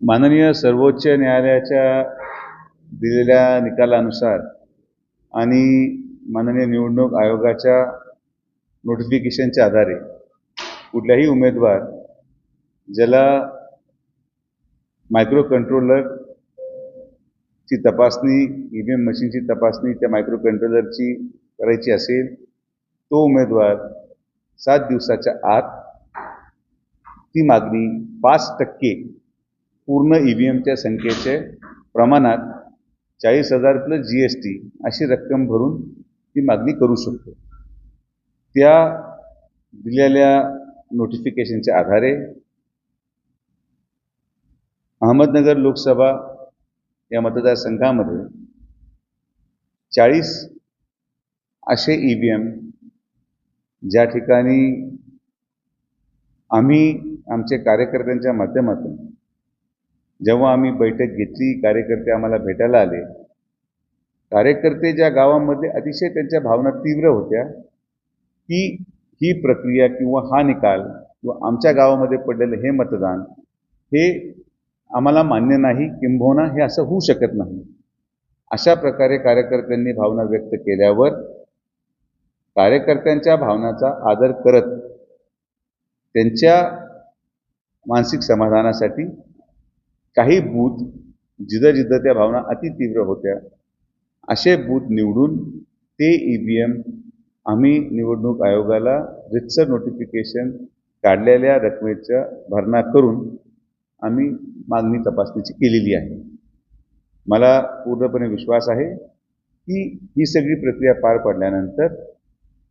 माननीय सर्वोच्च न्यायालयाच्या दिलेल्या निकालानुसार आणि माननीय निवडणूक आयोगाच्या नोटिफिकेशनच्या आधारे कुठल्याही उमेदवार ज्याला मायक्रो कंट्रोलरची तपासणी ई व्ही एम मशीनची तपासणी त्या मायक्रो कंट्रोलरची करायची असेल तो उमेदवार सात दिवसाच्या आत ती मागणी पाच टक्के पूर्ण ई व्ही एमच्या संख्येचे प्रमाणात चाळीस हजार प्लस जी एस टी अशी रक्कम भरून ती मागणी करू शकतो. त्या दिलेल्या नोटिफिकेशनच्या आधारे अहमदनगर लोकसभा या मतदारसंघामध्ये चाळीस असे ई व्ही एम ज्या ठिकाणी आम्ही आमच्या कार्यकर्त्यांच्या माध्यमातून जेव्हा आम्ही बैठक घेतली कार्यकर्ते आम्हाला भेटायला आले कार्यकर्ते ज्या गावामध्ये अतिशय त्यांच्या भावना तीव्र होत्या की ही प्रक्रिया किंवा हा निकाल किंवा आमच्या गावामध्ये पडलेलं हे मतदान हे आम्हाला मान्य नाही किंबहुना हे असं होऊ शकत नाही. अशा प्रकारे कार्यकर्त्यांनी भावना व्यक्त केल्यावर कार्यकर्त्यांच्या भावनाचा आदर करत त्यांच्या मानसिक समाधानासाठी काही बूथ जिथं जिथं त्या भावना अति तीव्र होत्या असे बूथ निवडून ते ई व्ही एम आम्ही निवडणूक आयोगाला रितसर नोटिफिकेशन काढलेल्या रकमेचा भरणा करून आम्ही मागणी तपासणीची केलेली आहे. मला पूर्णपणे विश्वास आहे की ही सगळी प्रक्रिया पार पडल्यानंतर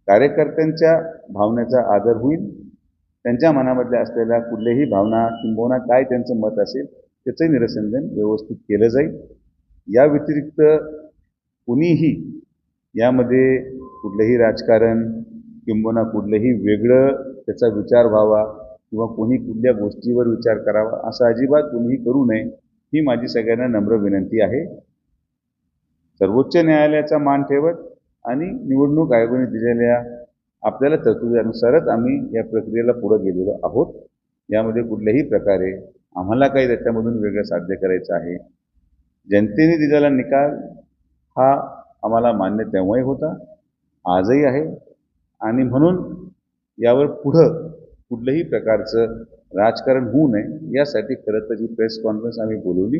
कार्यकर्त्यांच्या भावनेचा आदर होईल त्यांच्या मनामधल्या असलेल्या कुठल्याही भावना किंबहुना काय त्यांचं मत असेल त्याचंही निरसंधान व्यवस्थित केलं जाईल. या व्यतिरिक्त कुणीही यामध्ये कुठलंही राजकारण किंबहुना कुठलंही वेगळं त्याचा विचार व्हावा किंवा कोणी कुठल्या गोष्टीवर विचार करावा असं अजिबात कोणीही करू नये ही माझी सगळ्यांना नम्र विनंती आहे. सर्वोच्च न्यायालयाचा मान ठेवत आणि निवडणूक आयोगाने दिलेल्या आपल्याला तरतुदीनुसारच आम्ही या प्रक्रियेला पुढं गेलेलो आहोत. यामध्ये कुठल्याही प्रकारे आम्हाला काही त्याच्यामधून वेगळं साध्य करायचं आहे. जनतेने दिलेला निकाल हा आम्हाला मान्य तेव्हाही होता आजही आहे. आणि म्हणून यावर पुढं कुठल्याही प्रकारचं राजकारण होऊ नये यासाठी खरं तर ही प्रेस कॉन्फरन्स आम्ही बोलवली